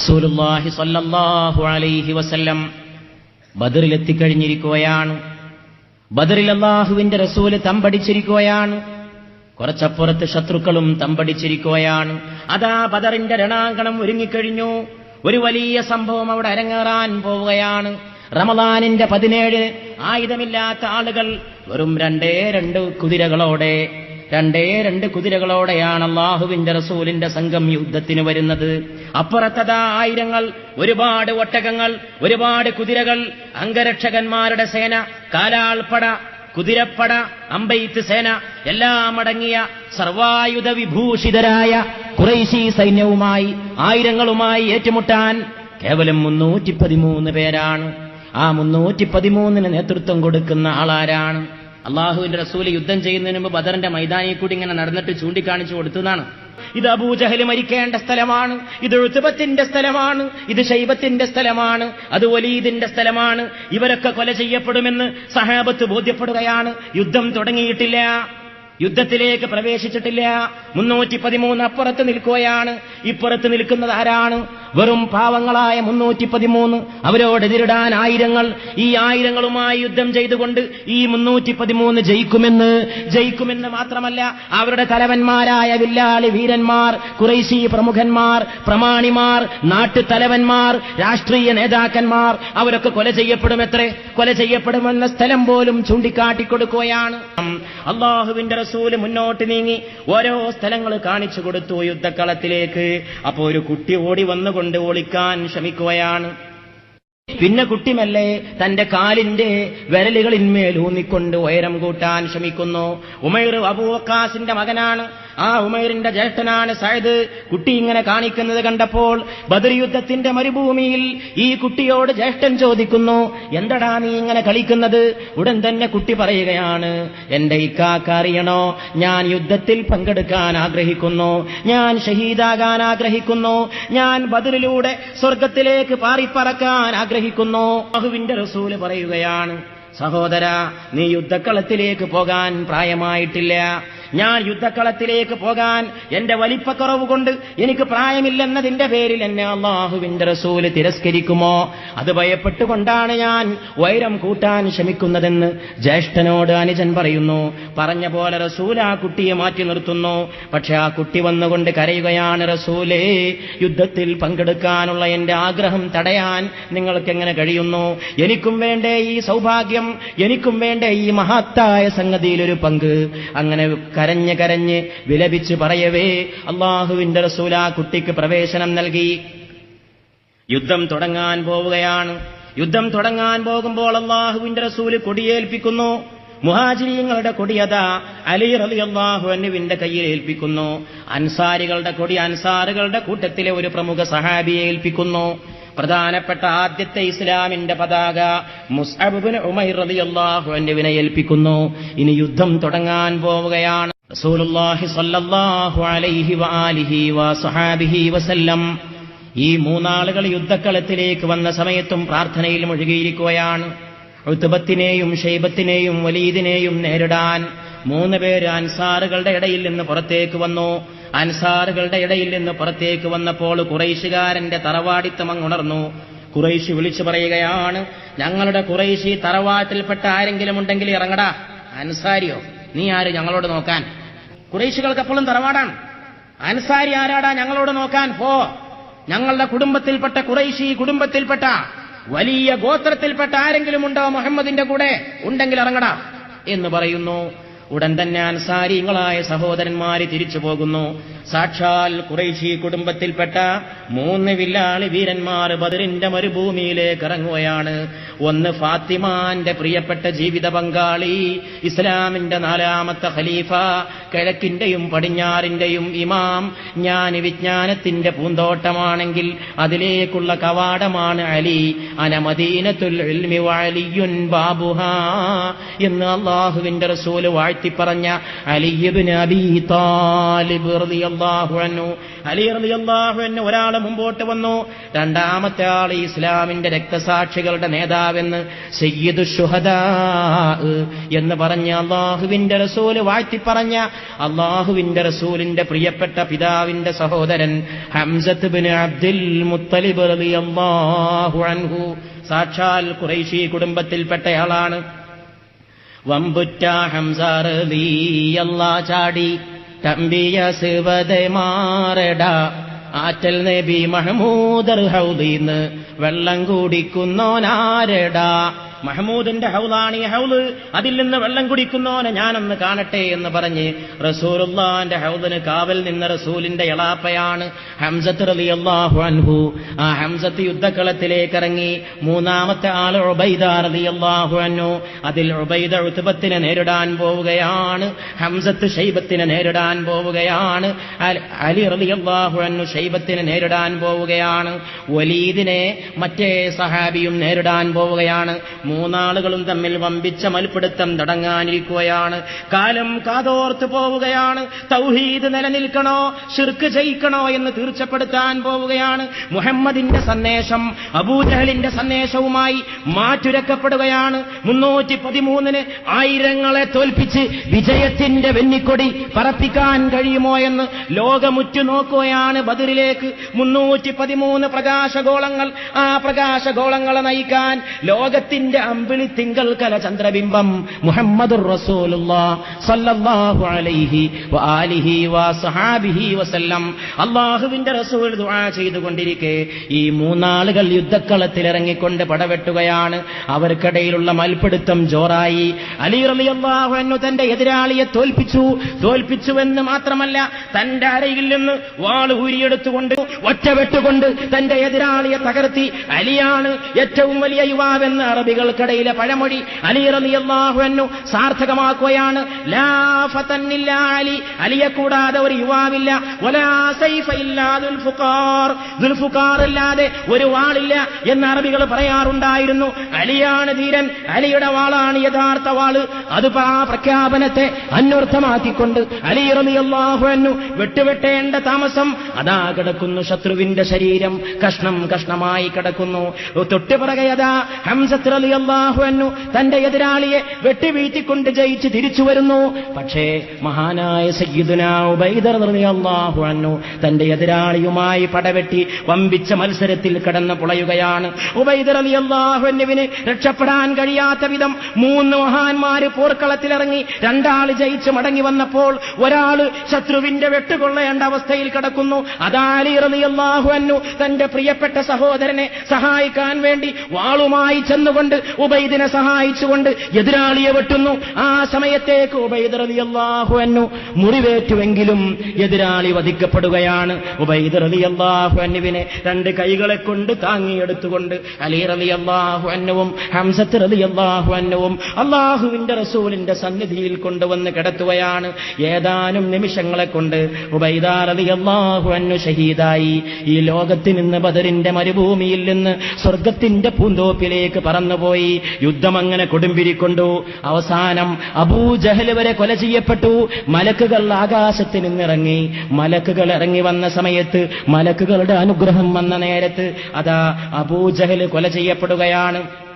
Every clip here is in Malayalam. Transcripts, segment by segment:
സല്ലല്ലാഹു അലൈഹി വസല്ലം ബദറിലെത്തിക്കഴിഞ്ഞിരിക്കുകയാണ്. ബദറിൽ അള്ളാഹുവിന്റെ റസൂൽ തമ്പടിച്ചിരിക്കുകയാണ്. കുറച്ചപ്പുറത്ത് ശത്രുക്കളും തമ്പടിച്ചിരിക്കുകയാണ്. അതാ ബദറിന്റെ രണാങ്കണം ഒരുങ്ങിക്കഴിഞ്ഞു. ഒരു വലിയ സംഭവം അവിടെ അരങ്ങേറാൻ പോവുകയാണ്. റമദാനിന്റെ പതിനേഴ് ആയുധമില്ലാത്ത ആളുകൾ വെറും രണ്ടേ രണ്ട് കുതിരകളോടെ രണ്ടേ രണ്ട് കുതിരകളോടെയാണ് അള്ളാഹുവിന്റെ റസൂലിന്റെ സംഘം യുദ്ധത്തിന് വരുന്നത്. അപ്പുറത്തതാ ആയിരങ്ങൾ ഒരുപാട് ഒട്ടകങ്ങൾ ഒരുപാട് കുതിരകൾ അംഗരക്ഷകന്മാരുടെ സേന കാലാൾപ്പട കുതിരപ്പട അമ്പെയ്ത്ത് സേന എല്ലാം അടങ്ങിയ സർവായുധ വിഭൂഷിതരായ കുറൈശി സൈന്യവുമായി ആയിരങ്ങളുമായി ഏറ്റുമുട്ടാൻ കേവലം മുന്നൂറ്റി പതിമൂന്ന് പേരാണ്. ആ മുന്നൂറ്റി പതിമൂന്നിന് നേതൃത്വം കൊടുക്കുന്ന ആളാരാണ്? അള്ളാഹുവിന്റെ റസൂൽ യുദ്ധം ചെയ്യുന്നതിന് മുമ്പ് ബദറിന്റെ മൈതാനിയിൽ കൂടി ഇങ്ങനെ നടന്നിട്ട് ചൂണ്ടിക്കാണിച്ചു കൊടുത്തതാണ്. ഇത് അബൂജഹൽ മരിക്കേണ്ട സ്ഥലമാണ് ഇത് ഉത്തുബത്തിന്റെ സ്ഥലമാണ് ഇത് ശൈബത്തിന്റെ സ്ഥലമാണ് അത് വലീദിന്റെ സ്ഥലമാണ്. ഇവരൊക്കെ കൊല ചെയ്യപ്പെടുമെന്ന് സഹാബത്ത് ബോധ്യപ്പെടുകയാണ്. യുദ്ധം തുടങ്ങിയിട്ടില്ല. യുദ്ധത്തിലേക്ക് പ്രവേശിച്ചിട്ടില്ല. മുന്നൂറ്റി പതിമൂന്ന് അപ്പുറത്ത് നിൽക്കുകയാണ്. ഇപ്പുറത്ത് നിൽക്കുന്നത് ആരാണ്? വെറും പാവങ്ങളായ മുന്നൂറ്റി പതിമൂന്ന് അവരോട് എതിരിടാൻ ആയിരങ്ങൾ. ഈ ആയിരങ്ങളുമായി യുദ്ധം ചെയ്തുകൊണ്ട് ഈ മുന്നൂറ്റി പതിമൂന്ന് ജയിക്കുമെന്ന്. ജയിക്കുമെന്ന് മാത്രമല്ല അവരുടെ തലവന്മാരായ വില്ലാളി വീരന്മാർ കുറേശി പ്രമുഖന്മാർ പ്രമാണിമാർ നാട്ടുതലവന്മാർ രാഷ്ട്രീയ നേതാക്കന്മാർ അവരൊക്കെ കൊല ചെയ്യപ്പെടുമെത്രേ കൊല ചെയ്യപ്പെടുമെന്ന സ്ഥലം പോലും ചൂണ്ടിക്കാട്ടിക്കൊടുക്കുകയാണ്. അള്ളാഹുവിന്റെ റസൂൽ മുന്നോട്ട് നീങ്ങി ഓരോ സ്ഥലങ്ങൾ കാണിച്ചു കൊടുത്തു യുദ്ധക്കളത്തിലേക്ക്. അപ്പോ ഒരു കുട്ടി ഓടി വന്നുകൊണ്ട് ഒളിക്കാൻ ശ്രമിക്കുകയാണ്. പിന്നെ കുട്ടിമല്ലേ തന്റെ കാലിന്റെ വിരലുകളിന്മേൽ ഊന്നിക്കൊണ്ട് ഉയരം കൂട്ടാൻ ശ്രമിക്കുന്നു. ഉമൈർ അബൂവക്കാസിന്റെ മകനാണ്. ആ ഉമേറിന്റെ ജ്യേഷ്ഠനാണ് സയദ്. കുട്ടി ഇങ്ങനെ കാണിക്കുന്നത് കണ്ടപ്പോൾ ബദർ യുദ്ധത്തിന്റെ മരുഭൂമിയിൽ ഈ കുട്ടിയോട് ജ്യേഷ്ഠൻ ചോദിക്കുന്നു എന്തടാ നീ ഇങ്ങനെ കളിക്കുന്നത്? ഉടൻ തന്നെ കുട്ടി പറയുകയാണ് എന്റെ ഇക്കാക്ക അറിയണോ? ഞാൻ യുദ്ധത്തിൽ പങ്കെടുക്കാൻ ആഗ്രഹിക്കുന്നു ഞാൻ ഷഹീദാകാൻ ആഗ്രഹിക്കുന്നു ഞാൻ ബദറിലൂടെ സ്വർഗത്തിലേക്ക് പാറിപ്പറക്കാൻ ആഗ്രഹിക്കുന്നു. അഹുവിന്റെ റസൂൽ പറയുകയാണ് സഹോദര നീ യുദ്ധക്കളത്തിലേക്ക് പോകാൻ പ്രായമായിട്ടില്ല. ഞാൻ യുദ്ധക്കളത്തിലേക്ക് പോകാൻ എന്റെ വലിപ്പക്കുറവ് കൊണ്ട് എനിക്ക് പ്രായമില്ലെന്നതിന്റെ പേരിൽ എന്നെ അള്ളാഹുവിന്റെ റസൂൽ തിരസ്കരിക്കുമോ? അത് ഭയപ്പെട്ടുകൊണ്ടാണ് ഞാൻ വൈരം കൂട്ടാൻ ശ്രമിക്കുന്നതെന്ന് ജ്യേഷ്ഠനോട് അനുജൻ പറയുന്നു. പറഞ്ഞ പോലെ റസൂൽ ആ കുട്ടിയെ മാറ്റി നിർത്തുന്നു. പക്ഷെ ആ കുട്ടി വന്നുകൊണ്ട് കരയുകയാണ് റസൂലേ യുദ്ധത്തിൽ പങ്കെടുക്കാനുള്ള എന്റെ ആഗ്രഹം തടയാൻ നിങ്ങൾക്ക് എങ്ങനെ കഴിയുന്നു? എനിക്കും വേണ്ടേ ഈ സൗഭാഗ്യം എനിക്കും വേണ്ടേ ഈ മഹത്തായ സംഗതിയിലൊരു പങ്ക്. അങ്ങനെ കരഞ്ഞ് കരഞ്ഞ് വിലപിച്ച് പറയവേ അള്ളാഹുവിന്റെ റസൂല കുട്ടിക്ക് പ്രവേശനം നൽകി. യുദ്ധം തുടങ്ങാൻ പോവുകയാണ്. യുദ്ധം തുടങ്ങാൻ പോകുമ്പോൾ അള്ളാഹുവിന്റെ റസൂൽ കൊടിയേൽപ്പിക്കുന്നു. മുഹാജിരിയങ്ങളുടെ കൊടിയത അലി റലി അള്ളാഹു അനുവിന്റെ കയ്യിൽ ഏൽപ്പിക്കുന്നു. അൻസാരികളുടെ കൊടി അൻസാറുകളുടെ കൂട്ടത്തിലെ ഒരു പ്രമുഖ സഹാബിയെ ഏൽപ്പിക്കുന്നു. പ്രധാനപ്പെട്ട ആദ്യത്തെ ഇസ്ലാമിന്റെ പതാക മുസ്അബുബിന് ഉമൈർ റളിയല്ലാഹു അൻഹുവിനെ ഏൽപ്പിക്കുന്നു. ഇനി യുദ്ധം തുടങ്ങാൻ പോവുകയാണ് റസൂലുള്ളാഹി സ്വല്ലല്ലാഹു അലൈഹി വസഹാബിഹി വസല്ലം. ഈ മൂന്നാളുകൾ യുദ്ധക്കളത്തിലേക്ക് വന്ന സമയത്തും പ്രാർത്ഥനയിൽ മുഴുകിയിരിക്കുകയാണ്. ഉത്തുബത്തിനെയും ഷെയ്ബത്തിനെയും വലീദിനെയും നേരിടാൻ മൂന്ന് പേര് അൻസാറുകളുടെ ഇടയിൽ നിന്ന് പുറത്തേക്ക് വന്നു. അൻസാറുകളുടെ ഇടയിൽ നിന്ന് പുറത്തേക്ക് വന്നപ്പോൾ കുറേശുകാരന്റെ തറവാടിത്തം അങ്ങുണർന്നു കുറേശി വിളിച്ചു പറയുകയാണ് ഞങ്ങളുടെ കുറേശി തറവാട്ടിൽപ്പെട്ട ആരെങ്കിലും ഉണ്ടെങ്കിൽ ഇറങ്ങടാ. അൻസാരിയോ നീ ആര് ഞങ്ങളോട് നോക്കാൻ? കുറൈശികൾക്ക് അപ്പോഴും തറവാടാണ്. അൻസാരി ആരാടാ ഞങ്ങളോട് നോക്കാൻ? പോ. ഞങ്ങളുടെ കുടുംബത്തിൽപ്പെട്ട കുറേശി കുടുംബത്തിൽപ്പെട്ട വലിയ ഗോത്രത്തിൽപ്പെട്ട ആരെങ്കിലും ഉണ്ടോ മുഹമ്മദിന്റെ കൂടെ? ഉണ്ടെങ്കിൽ ഇറങ്ങടാ. എന്ന് പറയുന്നു. ഉടൻ തന്നെ അൻസാരിങ്ങളായ സഹോദരന്മാര് തിരിച്ചു പോകുന്നു. സാക്ഷാൽ കുറേശി കുടുംബത്തിൽപ്പെട്ട മൂന്ന് വില്ലാളി വീരന്മാർ ബദറിന്റെ മരുഭൂമിയിലേക്ക് ഇറങ്ങുകയാണ്. ഒന്ന് ഫാത്തിമാന്റെ പ്രിയപ്പെട്ട ജീവിത പങ്കാളി ഇസ്ലാമിന്റെ നാലാമത്തെ ഖലീഫ കിഴക്കിന്റെയും പടിഞ്ഞാറിന്റെയും ഇമാം. ഞാൻ വിജ്ഞാനത്തിന്റെ പൂന്തോട്ടമാണെങ്കിൽ അതിലേക്കുള്ള കവാടമാണ് അലി. അനമദീനത്തുൽ ബാബുഹാ എന്ന് അള്ളാഹുവിന്റെ റസൂൽ വാഴ്ത്തി വാഴ്ത്തിപ്പറഞ്ഞ അലിയബിന് അലി ഒരാൾ മുമ്പോട്ട് വന്നു. രണ്ടാമത്തെ ആൾ ഇസ്ലാമിന്റെ രക്തസാക്ഷികളുടെ നേതാവെന്ന് സയ്യിദു എന്ന് പറഞ്ഞ അള്ളാഹുവിന്റെ റസൂൽ വാഴ്ത്തിപ്പറഞ്ഞ അള്ളാഹുവിന്റെ റസൂലിന്റെ പ്രിയപ്പെട്ട പിതാവിന്റെ സഹോദരൻ ഹംസത്ത് ബിൻ അബ്ദുൽ മുത്തലിബ് റളിയല്ലാഹു അൻഹു. സാക്ഷാൽ ഖുറൈശി കുടുംബത്തിൽപ്പെട്ടയാളാണ്. വമ്പുറ്റ ഹംസാർ അല്ലാ ചാടി തമ്പിയ സിവതെ മാറട. ആറ്റൽ നബി മഹമൂദർ ഹൗദീന്ന് വെള്ളം കുടിക്കുന്നോനാരടാ. മഹമൂദിന്റെ ഹൗലാണ് ഈ ഹൗൽ അതിൽ നിന്ന് വെള്ളം കുടിക്കുന്നോനെ ഞാനൊന്ന് കാണട്ടെ എന്ന് പറഞ്ഞ് റസൂലുള്ളാന്റെ ഹൗദിന് കാവൽ നിന്ന റസൂലിന്റെ എളാപ്പയാണ് ഹംസത്ത് റളിയല്ലാഹു അൻഹു. ആ ഹംസത്ത് യുദ്ധക്കളത്തിലേക്ക് ഇറങ്ങി മൂന്നാമത്തെ ആൾ ഉബൈദ റളിയല്ലാഹു അൻഹു. അതിൽ ഉബൈദ ഉത്ബത്തിനെ നേരിടാൻ പോവുകയാണ്. ഹംസത്ത് ഷൈബത്തിനെ നേരിടാൻ പോവുകയാണ്. അലി- റലി റളിയല്ലാഹു അൻഹു ഷൈബത്തിനെ നേരിടാൻ പോവുകയാണ്. വലീദിനെ മറ്റേ സഹാബിയും നേരിടാൻ പോവുകയാണ്. മൂന്നാളുകളും തമ്മിൽ വമ്പിച്ച മൽപ്പിടുത്തം തുടങ്ങാനിരിക്കുകയാണ്. കാലം കാതോർത്ത് പോവുകയാണ്. തൗഹീദ് നിലനിൽക്കണോ ഷിർക്ക് ജയിക്കണോ എന്ന് തീർച്ചപ്പെടുത്താൻ പോവുകയാണ്. മുഹമ്മദിന്റെ സന്ദേശം അബൂജഹലിന്റെ സന്ദേശവുമായി മാറ്റുരക്കപ്പെടുകയാണ്. മുന്നൂറ്റി പതിമൂന്നിന് ആയിരങ്ങളെ തോൽപ്പിച്ച് വിജയത്തിന്റെ വെന്നിക്കൊടി പറപ്പിക്കാൻ കഴിയുമോ എന്ന് ലോകമുറ്റു നോക്കുകയാണ് ബദറിലേക്ക്. മുന്നൂറ്റി പതിമൂന്ന് പ്രകാശഗോളങ്ങൾ ആ പ്രകാശഗോളങ്ങളെ നയിക്കാൻ ലോകത്തിന്റെ അമ്പിളി തിങ്കൾ കല ചന്ദ്രബിംബം സല്ലല്ലാഹു അലൈഹി അള്ളാഹുവിന്റെ റസൂൽ ദുആ ചെയ്തുകൊണ്ടിരിക്കെ ഈ മൂന്നാളുകൾ യുദ്ധക്കളത്തിൽ ഇറങ്ങിക്കൊണ്ട് പടവെട്ടുകയാണ്. അവർക്കിടയിലുള്ള മൽപിടുത്തം ജോറായി. അലി റളിയല്ലാഹു അൻഹു തന്റെ എതിരാളിയെ തോൽപ്പിച്ചു. തോൽപ്പിച്ചുവെന്ന് മാത്രമല്ല തന്റെ അരയിൽ നിന്ന് വാൾ ഊരിയെടുത്തുകൊണ്ട് ഒറ്റവെട്ടുകൊണ്ട് തന്റെ എതിരാളിയെ തകർത്തി. അലിയാണ് ഏറ്റവും വലിയ യുവാവെന്ന് അറബികൾക്കിടയിലെ പഴമൊഴി അലി റളിയല്ലാഹു അൻഹു സാർത്ഥകമാക്കുകയാണ്. അലി. അലിയെ കൂടാതെ ഒരു യുവാവില്ല. വലാ സൈഫ ഇല്ലാ ദുൽഫുഖാർ. ദുൽഫുഖാർ ഒരു വാളില്ല എന്ന് അറബികൾ പറയാറുണ്ടായിരുന്നു. അലിയാണ് ധീരൻ. അലിയുടെ വാളാണ് യഥാർത്ഥ വാൾ. അത് ആ പ്രഖ്യാപനത്തെ അന്വർത്ഥമാക്കിക്കൊണ്ട് അലി റളിയല്ലാഹു അൻഹു വെട്ടുവെട്ടേണ്ട താമസം അതാ കിടക്കുന്നു ശത്രുവിന്റെ ശരീരം. കഷ്ണം കഷ്ണമായി കിടക്കുന്നു. തൊട്ടുപിറകെ അതാ ഹംസത്ത് അൻഹു തന്റെ എതിരാളിയെ വെട്ടിവീഴ്ത്തിക്കൊണ്ട് ജയിച്ച് തിരിച്ചു വരുന്നു. പക്ഷേ മഹാനായ സയ്യിദുന ഉബൈദർ റളിയല്ലാഹു തന്റെ എതിരാളിയുമായി പടവെട്ടി വമ്പിച്ച മത്സരത്തിൽ കടന്നു പുളയുകയാണ്. ഉബൈദർ റളിയല്ലാഹു അൻഹുവിന് രക്ഷപ്പെടാൻ കഴിയാത്ത വിധം മൂന്ന് മഹാന്മാര് പോർക്കളത്തിലിറങ്ങി രണ്ടാൾ ജയിച്ച് മടങ്ങി വന്നപ്പോൾ ഒരാൾ ശത്രുവിന്റെ വെട്ടുകൊള്ളേണ്ട അവസ്ഥയിൽ കിടക്കുന്നു. അതാലി റളിയല്ലാഹു അൻഹു തന്റെ പ്രിയപ്പെട്ട സഹോദരനെ സഹായിക്കാൻ വേണ്ടി വാളുമായി ചെന്നുകൊണ്ട് ഉബൈദിനെ സഹായിച്ചുകൊണ്ട് എതിരാളിയെ വെട്ടുന്നു. ആ സമയത്തേക്ക് ഉബൈദ് റളിയല്ലാഹു അൻഹു മുറിവേറ്റുവെങ്കിലും എതിരാളി വധിക്കപ്പെടുകയാണ്. ഉബൈദ് റളിയല്ലാഹു അൻഹുവിനെ രണ്ട് കൈകളെ കൊണ്ട് താങ്ങിയെടുത്തുകൊണ്ട് അലി റളിയല്ലാഹു അൻഹുവും ഹംസത്ത് റളിയല്ലാഹു അൻഹുവും അള്ളാഹുവിന്റെ റസൂലിന്റെ സന്നിധിയിൽ കൊണ്ടുവന്ന് കിടത്തുകയാണ്. ഏതാനും നിമിഷങ്ങളെ കൊണ്ട് ഉബൈദ റളിയല്ലാഹു അൻഹു ഷഹീദായി. ഈ ലോകത്തിൽ നിന്ന് ബദറിന്റെ മരുഭൂമിയിൽ നിന്ന് സ്വർഗത്തിന്റെ പൂന്തോപ്പിലേക്ക് പറന്നുപോയി യുദ്ധം അങ്ങനെ കൊടുമ്പിരിക്കൊണ്ടു. അവസാനം അബൂജഹൽ വരെ കൊല ചെയ്യപ്പെട്ടു. മലക്കുകൾ ആകാശത്ത് നിന്നിറങ്ങി മലക്കുകൾ ഇറങ്ങി വന്ന സമയത്ത് മലക്കുകളുടെ അനുഗ്രഹം വന്ന നേരത്ത് അതാ അബൂജഹൽ കൊല ചെയ്യപ്പെടുകയാണ്.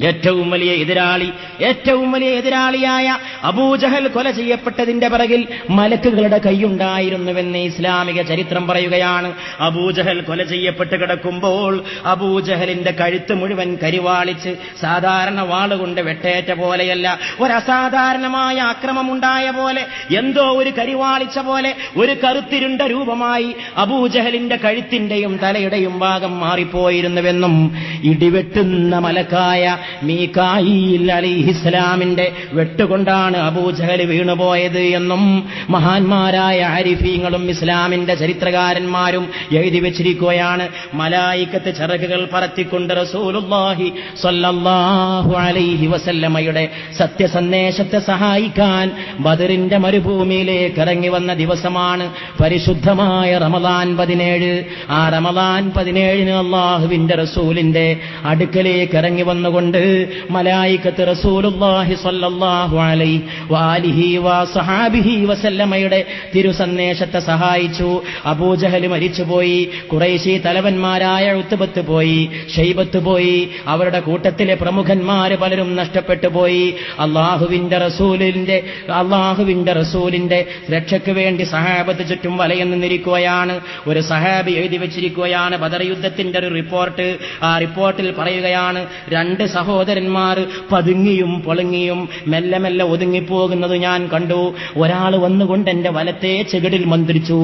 ഏറ്റവും വലിയ എതിരാളി ഏറ്റവും വലിയ എതിരാളിയായ അബൂജഹൽ കൊല ചെയ്യപ്പെട്ടതിന്റെ പിറകിൽ മലക്കുകളുടെ കൈയുണ്ടായിരുന്നുവെന്ന് ഇസ്ലാമിക ചരിത്രം പറയുകയാണ്. അബൂജഹൽ കൊല ചെയ്യപ്പെട്ട് കിടക്കുമ്പോൾ അബൂജഹലിന്റെ കഴുത്ത് മുഴുവൻ കരിവാളിച്ച് സാധാരണ വാളുകൊണ്ട് വെട്ടേറ്റ പോലെയല്ല ഒരസാധാരണമായ അക്രമമുണ്ടായ പോലെ എന്തോ ഒരു കരിവാളിച്ച പോലെ ഒരു കറുത്തിരുണ്ട രൂപമായി അബൂജഹലിന്റെ കഴുത്തിന്റെയും തലയുടെയും ഭാഗം മാറിപ്പോയിരുന്നുവെന്നും ഇടിവെട്ടുന്ന മലക്കായ മീകായിൽ അലിഹിസ്ലാമിന്റെ വെട്ടുകൊണ്ടാണ് അബൂജഹൽ വീണുപോയത് എന്നും മഹാന്മാരായ ആരിഫീങ്ങളും ഇസ്ലാമിന്റെ ചരിത്രകാരന്മാരും എഴുതി വെച്ചിരിക്കുകയാണ്. മലായിക്കത്ത് ചിറകുകൾ പറത്തിക്കൊണ്ട് റസൂലുല്ലാഹി സല്ലല്ലാഹു അലൈഹി വസല്ലമയുടെ സത്യസന്ദേശത്തെ സഹായിക്കാൻ ബദറിന്റെ മരുഭൂമിയിലേക്ക് ഇറങ്ങി വന്ന ദിവസമാണ് പരിശുദ്ധമായ റമദാൻ പതിനേഴ്. ആ റമദാൻ പതിനേഴിന് അള്ളാഹുവിന്റെ റസൂലിന്റെ അടുക്കലേക്ക് ഇറങ്ങി വന്നുകൊണ്ട് കൊണ്ട് മലായിക്കത്ത് റസൂലുല്ലാഹി സ്വല്ലല്ലാഹു അലൈഹി വാലിഹി വസഹാബിഹി വസല്ലമയുടെ തിരുസന്ദേശത്തെ സഹായിച്ചു. അബൂജഹൽ മരിച്ചുപോയി. കുറേശി തലവന്മാരായ ഉത്തുബത്ത് പോയി. ഷെയ്ബത്ത് പോയി. അവരുടെ കൂട്ടത്തിലെ പ്രമുഖന്മാര് പലരും നഷ്ടപ്പെട്ടു പോയി. അള്ളാഹുവിന്റെ റസൂലിന്റെ അള്ളാഹുവിന്റെ റസൂലിന്റെ രക്ഷയ്ക്ക് വേണ്ടി സഹാബത്ത് ചുറ്റും വലയം നിന്നിരിക്കുകയാണ്. ഒരു സഹാബി എഴുതി വെച്ചിരിക്കുകയാണ്. ബദർ യുദ്ധത്തിന്റെ ഒരു റിപ്പോർട്ട്. ആ റിപ്പോർട്ടിൽ പറയുകയാണ് രണ്ട് സഹോദരന്മാർ പതുങ്ങിയും പൊളുങ്ങിയും മെല്ലെ മെല്ലെ ഒതുങ്ങിപ്പോകുന്നത് ഞാൻ കണ്ടു. ഒരാൾ വന്നുകൊണ്ട് എന്റെ വലത്തെ ചെകിടിൽ മന്ത്രിച്ചു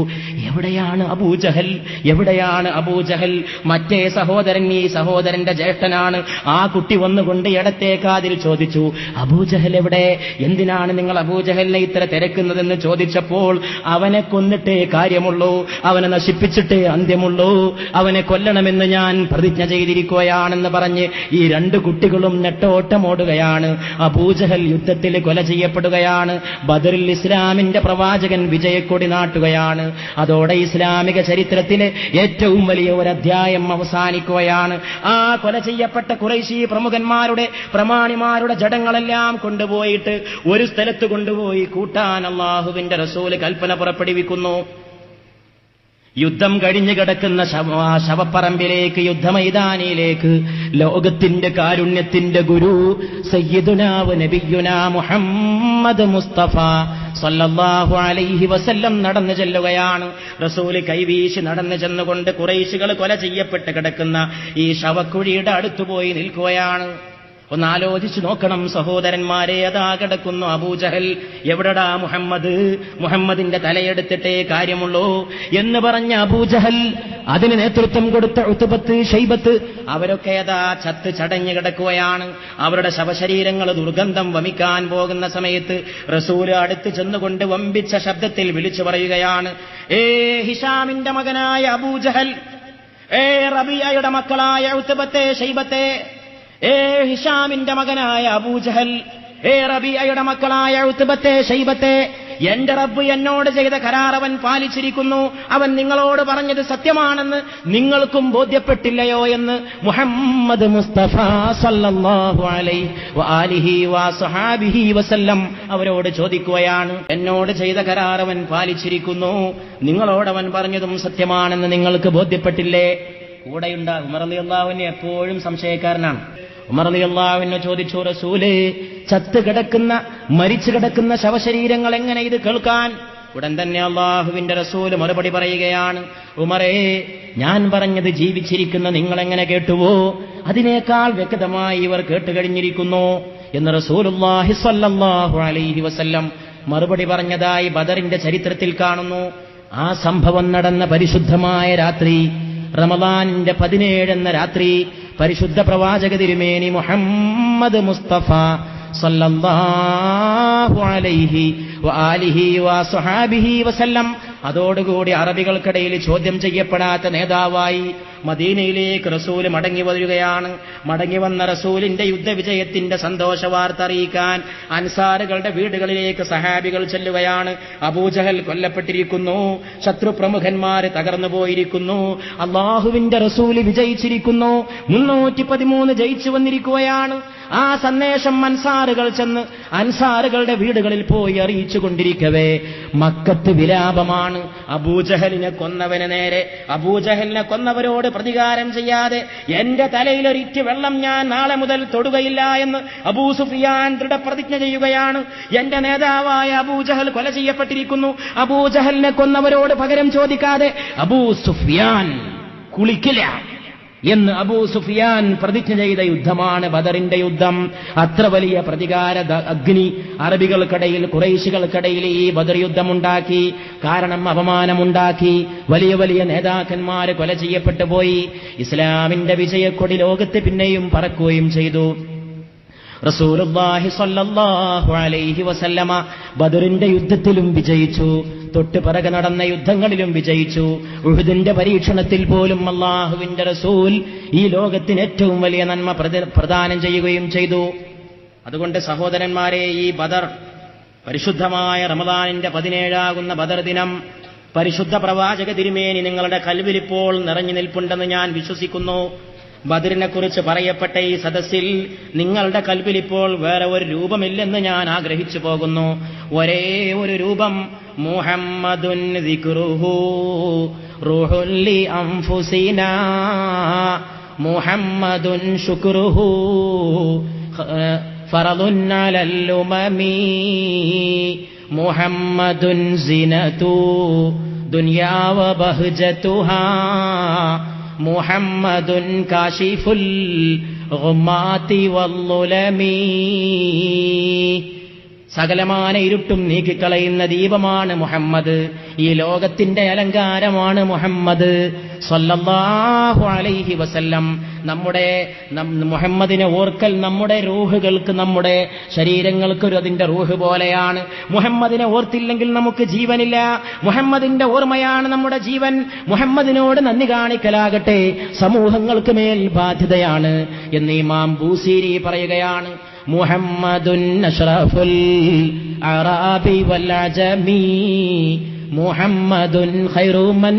എവിടെയാണ് അബൂജഹൽ എവിടെയാണ് അബൂജഹൽ മറ്റേ സഹോദരൻ ഈ സഹോദരന്റെ ജ്യേഷ്ഠനാണ്. ആ കുട്ടി വന്നുകൊണ്ട് ഇടത്തേക്കാതിൽ ചോദിച്ചു അബൂജഹൽ എവിടെ? എന്തിനാണ് നിങ്ങൾ അബൂജഹലിനെ ഇത്ര തിരക്കുന്നതെന്ന് ചോദിച്ചപ്പോൾ അവനെ കൊന്നിട്ടേ കാര്യമുള്ളൂ അവനെ നശിപ്പിച്ചിട്ടേ അന്ത്യമുള്ളൂ അവനെ കൊല്ലണമെന്ന് ഞാൻ പ്രതിജ്ഞ ചെയ്തിരിക്കുകയാണെന്ന് പറഞ്ഞ് ഈ രണ്ട് കുട്ടികളും നെട്ടോട്ടമോടുകയാണ്. അബൂജഹൽ യുദ്ധത്തിൽ കൊല ചെയ്യപ്പെടുകയാണ്. ബദറിൽ ഇസ്ലാമിന്റെ പ്രവാചകൻ വിജയക്കൊടി നാട്ടുകയാണ്. അതോടെ ഇസ്ലാമിക ചരിത്രത്തിലെ ഏറ്റവും വലിയ ഒരു അധ്യായം അവസാനിക്കുകയാണ്. ആ കൊല ചെയ്യപ്പെട്ട കുറേശി പ്രമുഖന്മാരുടെ പ്രമാണിമാരുടെ ജഡങ്ങളെല്ലാം കൊണ്ടുപോയിട്ട് ഒരു സ്ഥലത്ത് കൊണ്ടുപോയി കൂട്ടാൻ അള്ളാഹുവിന്റെ റസൂൽ കൽപ്പന പുറപ്പെടുവിക്കുന്നു. യുദ്ധം കഴിഞ്ഞു കിടക്കുന്ന ശവപ്പറമ്പിലേക്ക് യുദ്ധമൈതാനിയിലേക്ക് ലോകത്തിന്റെ കാരുണ്യത്തിന്റെ ഗുരു സയ്യിദുനാവ് നബിയുന മുഹമ്മദ് മുസ്തഫ സല്ലല്ലാഹു അലൈഹി വസല്ലം നടന്നു ചെല്ലുകയാണ്. റസൂൽ കൈവീശി നടന്നു ചെന്നുകൊണ്ട് കുറേശികൾ കൊല ചെയ്യപ്പെട്ട് കിടക്കുന്ന ഈ ശവക്കുഴിയുടെ അടുത്തുപോയി നിൽക്കുകയാണ്. ഒന്ന് ആലോചിച്ചു നോക്കണം സഹോദരന്മാരെ അതാ കിടക്കുന്നു അബൂജഹൽ എവിടടാ മുഹമ്മദ്? മുഹമ്മദിന്റെ തലയെടുത്തിട്ടേ കാര്യമുള്ളൂ എന്ന് പറഞ്ഞ അബൂജഹൽ അതിന് നേതൃത്വം കൊടുത്ത ഉത്തുപത്ത് ഷൈബത്ത് അവരൊക്കെ അതാ ചത്ത് ചടഞ്ഞു കിടക്കുകയാണ്. അവരുടെ ശവശരീരങ്ങൾ ദുർഗന്ധം വമിക്കാൻ പോകുന്ന സമയത്ത് റസൂൽ അടുത്ത് ചെന്നുകൊണ്ട് വമ്പിച്ച ശബ്ദത്തിൽ വിളിച്ചു പറയുകയാണ് ഏ ഹിഷാമിന്റെ മകനായ അബൂജഹൽ ഏ റബിയയുടെ മക്കളായ ഉത്തുപത്തെ ഷൈബത്തെ ഏ ഹിഷാമിന്റെ മകനായ അബൂജഹൽ ഏ റബിയയുടെ മക്കളായ ഉത്തുബത്തെ ശൈബത്തെ എന്റെ റബ്ബ് എന്നോട് ചെയ്ത കരാർ അവൻ പാലിച്ചിരിക്കുന്നു. അവൻ നിങ്ങളോട് പറഞ്ഞത് സത്യമാണെന്ന് നിങ്ങൾക്കും ബോധ്യപ്പെട്ടില്ലയോ എന്ന് മുഹമ്മദ് മുസ്തഫ സല്ലല്ലാഹു അലൈഹി വആലിഹി വസഹാബിഹി വസല്ലം അവരോട് ചോദിക്കുകയാണ്. എന്നോട് ചെയ്ത കരാർ അവൻ പാലിച്ചിരിക്കുന്നു. നിങ്ങളോടവൻ പറഞ്ഞതും സത്യമാണെന്ന് നിങ്ങൾക്ക് ബോധ്യപ്പെട്ടില്ലേ? കൂടെയുണ്ടാകും ഉമർ എപ്പോഴും സംശയക്കാരനാണ്. ഉമർ ചോദിച്ചു റസൂൽ ചത്ത് കിടക്കുന്ന മരിച്ചു കിടക്കുന്ന ശവശരീരങ്ങൾ എങ്ങനെ ഇത് കേൾക്കാൻ? ഉടൻ തന്നെ അള്ളാഹുവിന്റെ റസൂൽ മറുപടി പറയുകയാണ് ഉമറേ ഞാൻ പറഞ്ഞത് ജീവിച്ചിരിക്കുന്ന നിങ്ങൾ എങ്ങനെ കേട്ടുവോ? അതിനേക്കാൾ വ്യക്തമായി ഇവർ കേട്ടുകഴിഞ്ഞിരിക്കുന്നു. എന്ന് റസൂലുല്ലാഹി സ്വല്ലല്ലാഹു അലൈഹി വസല്ലം മറുപടി പറഞ്ഞതായി ബദറിന്റെ ചരിത്രത്തിൽ കാണുന്നു. ആ സംഭവം നടന്ന പരിശുദ്ധമായ രാത്രി റമദാനിന്റെ പതിനേഴ് എന്ന രാത്രി പരിശുദ്ധ പ്രവാചക തിരുമേനി മുഹമ്മദ് മുസ്തഫ സല്ലല്ലാഹു അലൈഹി വസല്ലം. അതോടുകൂടി അറബികൾക്കിടയിൽ ചോദ്യം ചെയ്യപ്പെടാത്ത നേതാവായി മദീനയിലേക്ക് റസൂൽ മടങ്ങി വരികയാണ്. മടങ്ങി വന്ന റസൂലിന്റെ യുദ്ധവിജയത്തിന്റെ സന്തോഷ വാർത്ത അറിയിക്കാൻ അൻസാറുകളുടെ വീടുകളിലേക്ക് സഹാബികൾ ചെല്ലുകയാണ്. അബൂജഹൽ കൊല്ലപ്പെട്ടിരിക്കുന്നു. ശത്രുപ്രമുഖന്മാര് തകർന്നു പോയിരിക്കുന്നു. അള്ളാഹുവിന്റെ റസൂൽ വിജയിച്ചിരിക്കുന്നു. മുന്നൂറ്റി പതിമൂന്ന് ജയിച്ചു വന്നിരിക്കുകയാണ്. ആ സന്ദേശം അൻസാറുകൾ ചെന്ന് അൻസാറുകളുടെ വീടുകളിൽ പോയി അറിയിച്ചു കൊണ്ടിരിക്കവേ മക്കത്ത് വിലാപമാണ്. അബൂജഹലിനെ കൊന്നവന് നേരെ. അബൂജഹലിനെ കൊന്നവരോട് പ്രതികാരം ചെയ്യാതെ എന്റെ തലയിലൊരിറ്റ് വെള്ളം ഞാൻ നാളെ മുതൽ തൊടുകയില്ല എന്ന് അബൂ സുഫിയാൻ ദൃഢപ്രതിജ്ഞ ചെയ്യുകയാണ്. എന്റെ നേതാവായ അബൂജഹൽ കൊല ചെയ്യപ്പെട്ടിരിക്കുന്നു. അബൂജഹലിനെ കൊന്നവരോട് പകരം ചോദിക്കാതെ അബൂ സുഫിയാൻ കുളിക്കില്ല. എന്ന് അബൂ സുഫിയാൻ പ്രതിജ്ഞ ചെയ്ത യുദ്ധമാണ് ബദറിന്റെ യുദ്ധം. അത്ര വലിയ പ്രതികാര അഗ്നി അറബികൾക്കിടയിൽ കുറേശികൾക്കിടയിൽ ഈ ബദർ യുദ്ധമുണ്ടാക്കി കാരണം അപമാനമുണ്ടാക്കി വലിയ വലിയ നേതാക്കന്മാര് കൊല ചെയ്യപ്പെട്ടു പോയി. ഇസ്ലാമിന്റെ വിജയക്കൊടി ലോകത്ത് പിന്നെയും പറക്കുകയും ചെയ്തു. സ്വല്ലല്ലാഹു അലൈഹി വസല്ലമ ബദറിന്റെ യുദ്ധത്തിലും വിജയിച്ചു. തൊട്ട് പിറകെ നടന്ന യുദ്ധങ്ങളിലും വിജയിച്ചു. ഉഹുദിന്റെ പരീക്ഷണത്തിൽ പോലും അള്ളാഹുവിന്റെ റസൂൽ ഈ ലോകത്തിന് ഏറ്റവും വലിയ നന്മ പ്രദ- പ്രദാനം ചെയ്യുകയും ചെയ്തു. അതുകൊണ്ട് സഹോദരന്മാരെ ഈ ബദർ പരിശുദ്ധമായ റമദാനിന്റെ പതിനേഴാകുന്ന ബദർ ദിനം പരിശുദ്ധ പ്രവാചക തിരുമേനി നിങ്ങളുടെ കൽവിലിപ്പോൾ നിറഞ്ഞു നിൽപ്പുണ്ടെന്ന് ഞാൻ വിശ്വസിക്കുന്നു. ബദറിനെ കുറിച്ച് പറയപ്പെട്ട ഈ സദസ്സിൽ നിങ്ങളുടെ കൽവിൽ ഇപ്പോൾ വേറെ ഒരു രൂപമില്ലെന്ന് ഞാൻ ആഗ്രഹിച്ചു പോകുന്നു. ഒരേ ഒരു രൂപം. മുഹമ്മദുൻ അൻഫുസിനാ മുഹമ്മദുൻ ശുക്രുഹു മുഹമ്മദുൻ സിനതു ദുനിയാവ വബഹ്ജതുഹാ محمد كاشف الغمات والظلم. സകലമാന ഇരുട്ടും നീക്കിക്കളയുന്ന ദീപമാണ് മുഹമ്മദ്. ഈ ലോകത്തിന്റെ അലങ്കാരമാണ് മുഹമ്മദ്. അലൈഹി വസല്ലം. നമ്മുടെ മുഹമ്മദിനെ ഓർക്കൽ നമ്മുടെ റൂഹുകൾക്ക് നമ്മുടെ ശരീരങ്ങൾക്ക് ഒരു അതിന്റെ റൂഹ് പോലെയാണ്. മുഹമ്മദിനെ ഓർത്തില്ലെങ്കിൽ നമുക്ക് ജീവനില്ല. മുഹമ്മദിന്റെ ഓർമ്മയാണ് നമ്മുടെ ജീവൻ. മുഹമ്മദിനോട് നന്ദി കാണിക്കലാകട്ടെ. സമൂഹങ്ങൾക്ക് മേൽ ബാധ്യതയാണ് എന്ന് ഇമാം ബൂസീരി പറയുകയാണ്. محمد أشرف العرب والعجم محمد خير من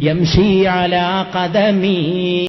يمشي على قدمي.